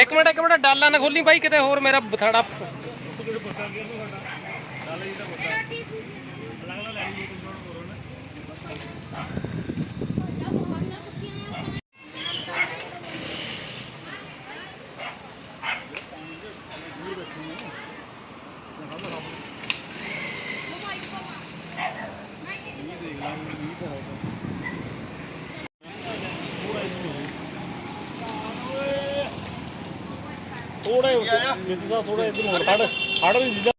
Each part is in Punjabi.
ਇੱਕ ਮਿੰਟ ਇੱਕ ਮਿੰਟ ਡਾਲਾ ਨਾ ਖੋਲੀ ਬਾਈ ਕਿਤੇ ਹੋਰ ਮੇਰਾ ਬਥਾੜਾ। ਥੋੜਾ ਮੇਰੀ ਸਾਹਿਬ ਥੋੜਾ ਇਧਰ ਹੋਰ ਖੜ ਖੜ ਨਹੀਂ ਜਿੱਦਾਂ।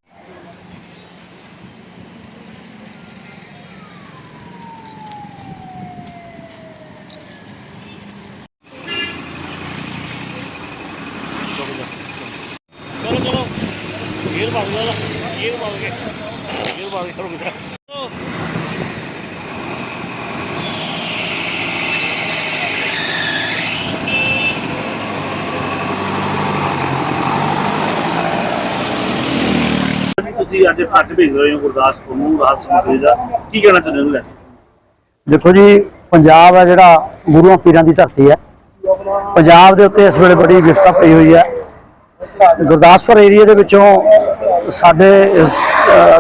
ਚਲੋ ਚਲੋ। ਗੇਰ ਪਾ ਦੋ ਗੇਰ ਪਾ ਕੇ ਗੇਰ ਪਾ ਕਰੋ ਮਿੱਤਰਾ ਤੁਸੀਂ ਅੱਜ ਪੱਟ ਭੇਜ ਰਹੇ ਹੋ ਗੁਰਦਾਸਪੁਰ ਨੂੰ ਰਾਜ ਸਮਗਰੀ ਦਾ। ਕੀ ਕਹਿਣਾ ਚਾਹੁੰਦੇ ਹੋ ਲੈ ਦੇਖੋ ਜੀ, ਪੰਜਾਬ ਹੈ ਜਿਹੜਾ ਗੁਰੂਆਂ ਪੀਰਾਂ ਦੀ ਧਰਤੀ ਹੈ। ਪੰਜਾਬ ਦੇ ਉੱਤੇ ਇਸ ਵੇਲੇ ਬੜੀ ਵਿਵਸਥਾ ਪਈ ਹੋਈ ਹੈ। ਗੁਰਦਾਸਪੁਰ ਏਰੀਆ ਦੇ ਵਿੱਚੋਂ ਸਾਡੇ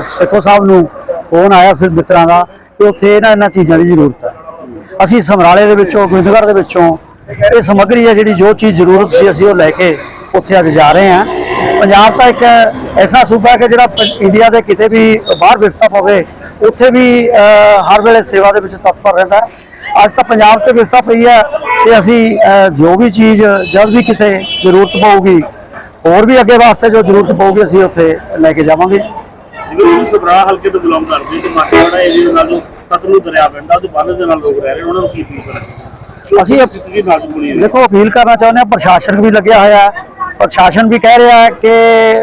ਸਿੱਖੋ ਸਾਹਿਬ ਨੂੰ ਫੋਨ ਆਇਆ ਸੀ ਮਿੱਤਰਾਂ ਦਾ ਕਿ ਉੱਥੇ ਇਹਨਾਂ ਇਹਨਾਂ ਚੀਜ਼ਾਂ ਦੀ ਜ਼ਰੂਰਤ ਹੈ। ਅਸੀਂ ਸਮਰਾਲੇ ਦੇ ਵਿੱਚੋਂ, ਗੋਬਿੰਦਗੜ੍ਹ ਦੇ ਵਿੱਚੋਂ ਇਹ ਸਮੱਗਰੀ ਹੈ ਜਿਹੜੀ ਜੋ ਚੀਜ਼ ਜ਼ਰੂਰਤ ਸੀ ਅਸੀਂ ਉਹ ਲੈ ਕੇ ਉੱਥੇ ਅੱਜ ਜਾ ਰਹੇ ਹਾਂ। ਪੰਜਾਬ ਤਾਂ ਇੱਕ ਐਸਾ ਸੂਬਾ ਹੈ ਕਿ ਜਿਹੜਾ ਇੰਡੀਆ ਦੇ ਕਿਤੇ ਵੀ ਬਾਹਰ ਵਿਵਸਥਾ ਪਵੇ ਉੱਥੇ ਵੀ ਹਰ ਵੇਲੇ ਸੇਵਾ ਦੇ ਵਿੱਚ ਤਤਪਰ ਰਹਿੰਦਾ ਹੈ। ਅੱਜ ਤਾਂ ਪੰਜਾਬ ਤੇ ਵਿਵਸਥਾ ਪਈ ਹੈ ਤੇ ਅਸੀਂ ਜੋ ਵੀ ਚੀਜ਼ ਜਦ ਵੀ ਕਿਤੇ ਜ਼ਰੂਰਤ ਪਊਗੀ ਹੋਰ ਵੀ ਅੱਗੇ ਵਾਸਤੇ ਜੋ ਜ਼ਰੂਰਤ ਪਊਗੀ ਅਸੀਂ ਉੱਥੇ ਲੈ ਕੇ ਜਾਵਾਂਗੇ। ਜਿਵੇਂ ਤੁਸੀਂ ਸਬਰਾ ਹਲਕੇ ਤੋਂ ਬਿਲੋਂਗ ਕਰਦੇ ਹੋ ਤੇ ਮਾਚਵਾੜਾ ਏਰੀਆ ਦੇ ਨਾਲ ਜੋ ਸਤਲੁਜ ਦਰਿਆ ਪੈਂਦਾ ਉਹਦੇ ਬੰਨ ਦੇ ਨਾਲ ਲੋਕ ਰਹਿ ਰਹੇ ਨੇ, ਉਹਨਾਂ ਨੂੰ ਕੀ ਅਪੀਲ ਕਰਨਾ ਅਸੀਂ- ਦੇਖੋ ਅਪੀਲ ਕਰਨਾ ਚਾਹੁੰਦੇ ਹਾਂ ਪ੍ਰਸ਼ਾਸਨ ਵੀ ਲੱਗਿਆ ਹੋਇਆ ਹੈ। ਪ੍ਰਸ਼ਾਸਨ ਵੀ ਕਹਿ ਰਿਹਾ ਕਿ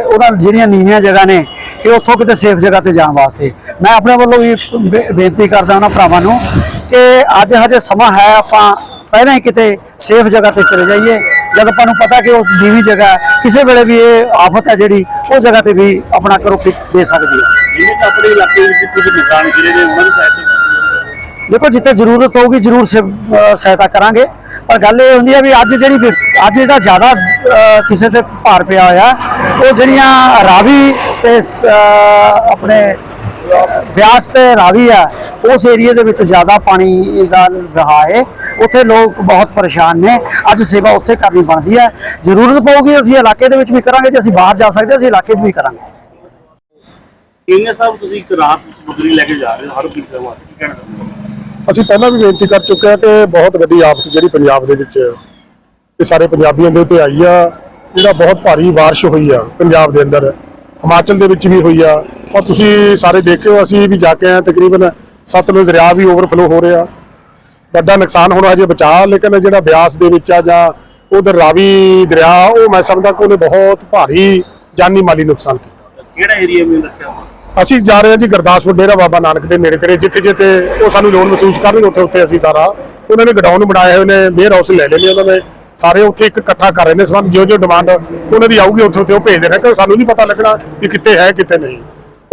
ਉਹਨਾਂ ਜਿਹੜੀਆਂ ਨੀਵੀਆਂ ਜਗ੍ਹਾ ਨੇ, ਕਿ ਉੱਥੋਂ ਕਿਤੇ ਸੇਫ ਜਗ੍ਹਾ ਤੇ ਜਾਣ ਵਾਸਤੇ। ਮੈਂ ਆਪਣੇ ਵੱਲੋਂ ਵੀ ਬੇਨਤੀ ਕਰਦਾ ਉਹਨਾਂ ਭਰਾਵਾਂ ਨੂੰ ਕਿ ਅੱਜ ਹਜੇ ਸਮਾਂ ਹੈ, ਆਪਾਂ ਪਹਿਲਾਂ ਹੀ ਕਿਤੇ ਸੇਫ ਜਗ੍ਹਾ ਤੇ ਚਲੇ ਜਾਈਏ। ਜਦ ਆਪਾਂ ਨੂੰ ਪਤਾ ਕਿ ਉਹ ਨੀਵੀਂ ਜਗ੍ਹਾ ਕਿਸੇ ਵੇਲੇ ਵੀ ਇਹ ਆਫਤ ਹੈ ਜਿਹੜੀ, ਉਹ ਜਗ੍ਹਾ ਤੇ ਵੀ ਆਪਣਾ ਕਰੋ ਪਿਕ ਦੇ ਸਕਦੀ ਹੈ। ਜਿਵੇਂ ਆਪਣੇ ਇਲਾਕੇ ਵਿੱਚ ਕੁਝ ਮਕਾਨ ਗਿਰੇ ਨੇ, ਉਹਨਾਂ ਦੀ ਸਹਾਇਤਾ ਦੇਖੋ ਜਿੱਥੇ ਜ਼ਰੂਰਤ ਹੋਊਗੀ ਜ਼ਰੂਰ ਸੇ- ਸਹਾਇਤਾ ਕਰਾਂਗੇ। ਪਰ ਗੱਲ ਇਹ ਹੁੰਦੀ ਹੈ ਵੀ ਅੱਜ ਜਿਹੜੀ ਅੱਜ ਜਿਹੜਾ ਜ਼ਿਆਦਾ ਕਿਸੇ ਤੇ ਭਾਰ ਪਿਆ ਹੋਇਆ, ਉਹ ਜਿਹੜੀਆਂ ਰਾਵੀ ਤੇ ਆਪਣੇ ਬਿਆਸ ਤੇ ਰਾਵੀ ਆ, ਉਸ ਏਰੀਆ ਦੇ ਵਿੱਚ ਜ਼ਿਆਦਾ ਪਾਣੀ ਦਾ ਰਹਾ ਹੈ। ਉੱਥੇ ਲੋਕ ਬਹੁਤ ਪਰੇਸ਼ਾਨ ਨੇ। ਅੱਜ ਸੇਵਾ ਉੱਥੇ ਕਰਨੀ ਬਣਦੀ ਹੈ। ਜ਼ਰੂਰਤ ਪਊਗੀ, ਅਸੀਂ ਇਲਾਕੇ ਦੇ ਵਿੱਚ ਵੀ ਕਰਾਂਗੇ। ਜੇ ਅਸੀਂ ਬਾਹਰ ਜਾ ਸਕਦੇ ਅਸੀਂ ਇਲਾਕੇ 'ਚ ਵੀ ਕਰਾਂਗੇ। ਇੰਨੇ ਸਾਹਿਬ ਤੁਸੀਂ ਇੱਕ ਰਾਤ ਸਮਗਰੀ ਲੈ ਕੇ ਜਾ ਰਹੇ ਹੋ? ਹਰ ਪੀਰ ਦਾ ਕੀ ਕਹਿਣਾ ਚਾਹੁੰਦੇ ਹੋ? ਅਸੀਂ ਪਹਿਲਾਂ ਵੀ ਬੇਨਤੀ ਕਰ ਚੁੱਕੇ ਹਾਂ ਕਿ ਬਹੁਤ ਵੱਡੀ ਆਫਤ ਜਿਹੜੀ ਪੰਜਾਬ ਦੇ ਵਿੱਚ ਇਹ ਸਾਰੇ ਪੰਜਾਬੀਆਂ ਦੇ ਉੱਤੇ ਆਈ ਆ, ਜਿਹੜਾ ਬਹੁਤ ਭਾਰੀ ਬਾਰਿਸ਼ ਹੋਈ ਆ ਪੰਜਾਬ ਦੇ ਅੰਦਰ, ਹਿਮਾਚਲ ਦੇ ਵਿੱਚ ਵੀ ਹੋਈ ਆ। ਔਰ ਤੁਸੀਂ ਸਾਰੇ ਦੇਖਿਓ, ਅਸੀਂ ਵੀ ਜਾ ਕੇ ਆਏ ਤਕਰੀਬਨ ਸਤਲੁਜ ਦਰਿਆ ਵੀ ਓਵਰਫਲੋ ਹੋ ਰਿਹਾ। ਵੱਡਾ ਨੁਕਸਾਨ ਹੋਣਾ ਹਜੇ ਬਚਾ, ਲੇਕਿਨ ਜਿਹੜਾ ਬਿਆਸ ਦੇ ਵਿੱਚ ਆ ਜਾਂ ਉਧਰ ਰਾਵੀ ਦਰਿਆ, ਉਹ ਮੈਂ ਸਮਝਦਾ ਕਿ ਉਹਨੇ ਬਹੁਤ ਭਾਰੀ ਜਾਨੀ ਮਾਲੀ ਨੁਕਸਾਨ ਕੀਤਾ। ਕਿਹੜਾ ਏਰੀਆ ਮੇਂ ਰੱਖਿਆ ਅਸੀਂ ਜਾ ਰਹੇ ਹਾਂ ਜੀ ਗੁਰਦਾਸਪੁਰ ਡੇਰਾ ਬਾਬਾ ਨਾਨਕ ਦੇ ਨੇੜੇ ਤੇੜੇ, ਜਿੱਥੇ ਜਿੱਥੇ ਉਹ ਸਾਨੂੰ ਲੋਨ ਮਹਿਸੂਸ ਕਰਨਗੇ, ਉੱਥੇ ਉੱਥੇ ਅਸੀਂ ਸਾਰਾ ਉਹਨਾਂ ਨੇ ਗਡਾਊਨ ਬਣਾਏ ਹੋਏ ਨੇ ਮੇਅਰ ਹਾਊਸ ਲੈ ਲੈਣੇ ਉਹਨਾਂ ਨੇ। ਸਾਰੇ ਉੱਥੇ ਇੱਕ ਇਕੱਠਾ ਕਰ ਰਹੇ ਨੇ ਸਬੰਧ ਜੋ ਜਿਉਂ ਡਿਮਾਂਡ ਉਹਨਾਂ ਦੀ ਆਊਗੀ, ਉੱਥੇ ਉੱਥੇ ਉਹ ਭੇਜਦੇ ਨੇ ਕਿ ਸਾਨੂੰ ਨਹੀਂ ਪਤਾ ਲੱਗਣਾ ਕਿ ਕਿੱਥੇ ਹੈ, ਕਿੱਥੇ ਨਹੀਂ।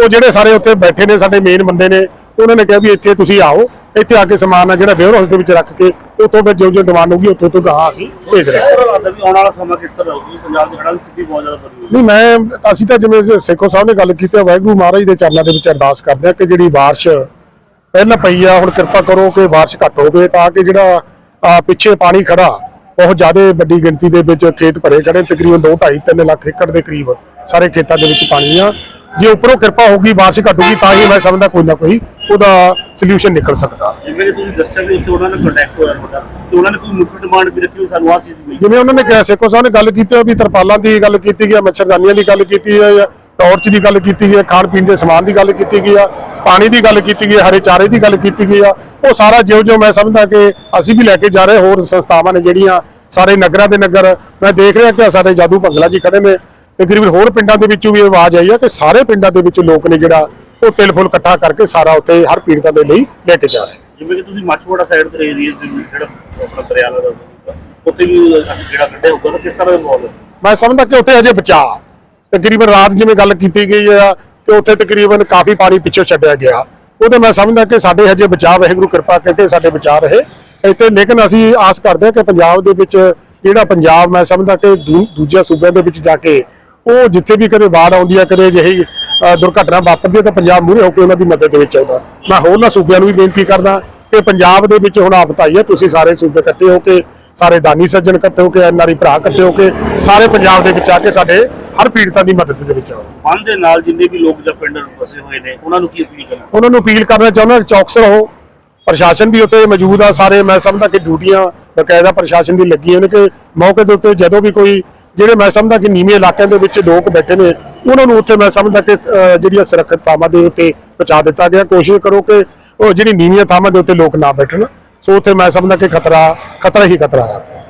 ਉਹ ਜਿਹੜੇ ਸਾਰੇ ਉੱਥੇ ਬੈਠੇ ਨੇ, ਸਾਡੇ ਮੇਨ ਬੰਦੇ ਨੇ, ਉਹਨਾਂ ਨੇ ਕਿਹਾ ਵੀ ਇੱਥੇ ਤੁਸੀਂ ਆਓ ਇੱਥੇ ਆ ਕੇ ਸਮਾਨ ਆ ਜਿਹੜਾ ਵੇਅਰ ਹਾਊਸ ਦੇ ਵਿੱਚ ਰੱਖ ਕੇ ਉੱਥੋਂ ਫਿਰ ਜਿਉਂ ਜਿਉਂ ਡਿਮਾਂਡ ਹੋਊਗੀ ਉੱਥੋਂ ਤੋਂ ਗਾਹ ਅਸੀਂ ਭੇਜ ਰਹੇ ਹਾਂ। ਤਰ੍ਹਾਂ ਲੱਗਦਾ ਵੀ ਆਉਣ ਵਾਲਾ ਸਮਾਂ ਕਿਸ ਤਰ੍ਹਾਂ ਹੋਊਗਾ? ਪੰਜਾਬ ਦੀ ਖੜਾ ਦੀ ਸਥਿਤੀ ਬਹੁਤ ਜ਼ਿਆਦਾ ਬਦਲੀ ਹੋਈ। ਨਹੀਂ ਮੈਂ ਅਸੀਂ ਤਾਂ ਜਿਵੇਂ ਸੇਖੋ ਸਾਹਿਬ ਨੇ ਗੱਲ ਕੀਤੀ ਹੈ ਵਾਹਿਗੁਰੂ ਮਹਾਰਾਜ ਦੇ ਚਰਨਾਂ ਦੇ ਵਿੱਚ ਅਰਦਾਸ ਕਰਦੇ ਆ ਕਿ ਜਿਹੜੀ ਬਾਰਿਸ਼ ਪਹਿਲਾਂ ਪਈ ਆ ਹੁਣ ਕਿਰਪਾ ਕਰੋ ਕਿ ਬਾਰਿਸ਼ ਘੱਟ ਹੋਵੇ ਤਾਂ ਕਿ ਜਿਹੜਾ ਪਿੱਛੇ ਪਾਣੀ ਖੜਾ ਬਹੁਤ ਜ਼ਿਆਦਾ ਵੱਡੀ ਗਿਣਤੀ ਦੇ ਵਿੱਚ ਖੇਤ ਭਰੇ ਖੜੇ ਤਕਰੀਬਨ 2 2.5 3 ਲੱਖ ਏਕੜ ਦੇ ਕਰੀਬ ਸਾਰੇ ਖੇਤਾਂ ਦੇ ਵਿੱਚ ਪਾਣੀ ਆ। ਜੇ ਉੱਪਰੋਂ ਕਿਰਪਾ ਹੋਊਗੀ ਬਾਰਿਸ਼ ਘਟੂਗੀ ਤਾਂ ਹੀ ਮੈਂ ਸਮਝਦਾ ਕੋਈ ਨਾ ਕੋਈ ਉਹਦਾ ਸੋਲੂਸ਼ਨ ਨਿਕਲ ਸਕਦਾ। ਜਿਵੇਂ ਕਿ ਤੁਸੀਂ ਦੱਸਿਆ ਉੱਥੇ ਉਹਨਾਂ ਨੇ ਕੰਟੈਕਟ ਹੋਇਆ ਤੁਹਾਡਾ ਤੇ ਉਹਨਾਂ ਨੇ ਕੋਈ ਮੁੱਖ ਡਿਮਾਂਡ ਵੀ ਰੱਖੀ ਵੀ ਸਾਨੂੰ ਆਹ ਚੀਜ਼ ਮਿਲੀ। ਜਿਵੇਂ ਉਹਨਾਂ ਨੇ ਕਿਹਾ ਸੇਖੋ ਸਾਹਿਬ ਨੇ ਗੱਲ ਕੀਤੀ ਹੈ ਵੀ ਤਰਪਾਲਾਂ ਦੀ ਗੱਲ ਕੀਤੀ ਗਈ ਹੈ ਮੱਛਰਦਾਨੀਆਂ ਦੀ ਗੱਲ ਕੀਤੀ ਹੈ ਜਾਂ ਟਾਰਚ ਦੀ ਗੱਲ ਕੀਤੀ ਗਈ ਹੈ ਖਾਣ ਪੀਣ ਦੇ ਸਮਾਨ ਦੀ ਗੱਲ ਕੀਤੀ ਗਈ ਆ ਪਾਣੀ ਦੀ ਗੱਲ ਕੀਤੀ ਗਈ ਹੈ ਹਰੇ ਚਾਰੇ ਦੀ ਗੱਲ ਕੀਤੀ ਗਈ ਆ ਉਹ ਸਾਰਾ ਜਿਉਂ ਜਿਉਂ ਮੈਂ ਸਮਝਦਾ ਕਿ ਅਸੀਂ ਵੀ ਲੈ ਕੇ ਜਾ ਰਹੇ ਹੋਰ ਸੰਸਥਾਵਾਂ ਨੇ ਜਿਹੜੀਆਂ ਸਾਰੇ ਨਗਰਾਂ ਦੇ ਨਗਰ ਮੈਂ ਦੇਖ ਰਿਹਾ ਕਿ ਸਾਡੇ ਜਾਦੂ ਭੰਗਲਾ ਜੀ ਖੜੇ ਨੇ ਤਕਰੀਬਨ ਹੋਰ ਪਿੰਡਾਂ ਦੇ ਵਿੱਚੋਂ ਵੀ ਆਵਾਜ਼ ਆਈ ਆ ਕਿ ਸਾਰੇ ਪਿੰਡਾਂ ਦੇ ਵਿੱਚ ਲੋਕ ਨੇ ਜਿਹੜਾ ਉਹ ਤਿਲ ਫੁੱਲ ਇਕੱਠਾ ਕਰਕੇ ਸਾਰਾ ਉੱਤੇ ਹਰ ਪੀੜਤਾਂ ਦੇ ਲਈ ਲੈ ਕੇ ਜਾ ਰਹੇ ਜਿਵੇਂ ਕਿ ਤੁਸੀਂ ਮੱਛਵਾੜਾ ਸਾਈਡ ਦੇ ਏਰੀਆ ਜਿਹੜਾ ਆਪਣਾ ਦਰਿਆ ਦਾ ਉੱਥੇ ਵੀ ਅੱਜ ਜਿਹੜਾ ਕੱਢਿਆ ਹੋਊਗਾ ਤਾਂ ਕਿਸ ਤਰ੍ਹਾਂ ਦਾ ਮਾਹੌਲ ਮੈਂ ਸਮਝਦਾ ਕਿ ਉੱਥੇ ਅਜੇ ਬਚਾ ਤਕਰੀਬਨ ਰਾਤ ਜਿਵੇਂ ਗੱਲ ਕੀਤੀ ਗਈ ਆ ਕਿ ਉੱਥੇ ਤਕਰੀਬਨ ਕਾਫੀ ਪਾਣੀ ਪਿੱਛੇ ਛੱਡਿਆ ਗਿਆ। ਉਹਦੇ ਮੈਂ ਸਮਝਦਾ ਕਿ ਸਾਡੇ ਹਜੇ ਬਚਾਅ ਵਾਹਿਗੁਰੂ ਕਿਰਪਾ ਕਰਕੇ ਸਾਡੇ ਬਚਾ ਰਹੇ। ਇੱਥੇ ਲੇਕਿਨ ਅਸੀਂ ਆਸ ਕਰਦੇ ਹਾਂ ਕਿ ਪੰਜਾਬ ਦੇ ਵਿੱਚ ਜਿਹੜਾ ਪੰਜਾਬ ਮੈਂ ਸਮਝਦਾ ਕਿ ਦੂਜੇ ਸੂਬਿਆਂ ਦੇ ਵਿੱਚ ਜਾ ਕੇ ਉਹ ਜਿੱਥੇ ਵੀ ਕਦੇ ਬਾੜ ਆਉਂਦੀ ਹੈ ਕਦੇ ਜਿਹੀ ਦੁਰਘਟਨਾ ਵਾਪਰਦੀ ਹੈ ਤਾਂ ਪੰਜਾਬ ਮੂਹਰੇ ਹੋ ਕੇ ਉਹਨਾਂ ਦੀ ਮਦਦ ਦੇ ਵਿੱਚ ਆਉਂਦਾ। ਮੈਂ ਹੋਰਨਾਂ ਸੂਬਿਆਂ ਨੂੰ ਵੀ ਬੇਨਤੀ ਕਰਦਾ ਕਿ ਪੰਜਾਬ ਦੇ ਵਿੱਚ ਹੁਣ ਆਫਤ ਆਈ ਹੈ ਤੁਸੀਂ ਸਾਰੇ ਸੂਬੇ ਇਕੱਠੇ ਹੋ ਕੇ ਸਾਰੇ ਦਾਨੀ ਸੱਜਣ ਇਕੱਠੇ ਹੋ ਕੇ ਐਨਆਰਈ ਭਰਾ ਇਕੱਠੇ ਹੋ ਕੇ ਸਾਰੇ ਪੰਜਾਬ ਦੇ ਵਿੱਚ ਆ ਕੇ ਸਾਡੇ ਹਰ ਪੀੜਤਾਂ ਦੀ ਮਦਦ ਦੇ ਵਿੱਚ ਆਓ। ਬੰਦ ਦੇ ਨਾਲ ਜਿੰਨੇ ਵੀ ਲੋਕ ਜਾਂ ਪਿੰਡ ਵਸੇ ਹੋਏ ਨੇ ਉਹਨਾਂ ਨੂੰ ਕੀ ਅਪੀਲ ਕਰਨਾ? ਉਹਨਾਂ ਨੂੰ ਅਪੀਲ ਕਰਨਾ ਚਾਹੁੰਦਾ ਚੌਕਸ ਰਹੋ। ਪ੍ਰਸ਼ਾਸਨ ਵੀ ਉੱਤੇ ਮੌਜੂਦ ਆ ਸਾਰੇ ਮੈਂ ਸਮਝਦਾ ਕਿ ਡਿਊਟੀਆਂ ਬਕਾਇਦਾ ਪ੍ਰਸ਼ਾਸਨ ਦੀ ਲੱਗੀਆਂ ਨੇ ਕਿ ਮੌਕੇ ਦੇ ਉੱਤੇ ਜਦੋਂ ਵੀ ਕੋਈ ਜਿਹੜੇ ਮੈਂ ਸਮਝਦਾ ਕਿ ਨੀਵੇਂ ਇਲਾਕਿਆਂ ਦੇ ਵਿੱਚ ਲੋਕ ਬੈਠੇ ਨੇ, ਉਹਨਾਂ ਨੂੰ ਉੱਥੇ ਮੈਂ ਸਮਝਦਾ ਕਿ ਜਿਹੜੀਆਂ ਸੁਰੱਖਿਅਤ ਥਾਵਾਂ ਦੇ ਉੱਤੇ ਪਹੁੰਚਾ ਦਿੱਤਾ ਗਿਆ। ਕੋਸ਼ਿਸ਼ ਕਰੋ ਕਿ ਉਹ ਜਿਹੜੀ ਨੀਵੀਆਂ ਥਾਵਾਂ ਦੇ ਉੱਤੇ ਲੋਕ ਨਾ ਬੈਠਣ। ਸੋ ਉੱਥੇ ਮੈਂ ਸਮਝਦਾ ਕਿ ਖਤਰਾ ਖਤਰਾ ਹੀ ਖਤਰਾ ਹੈ।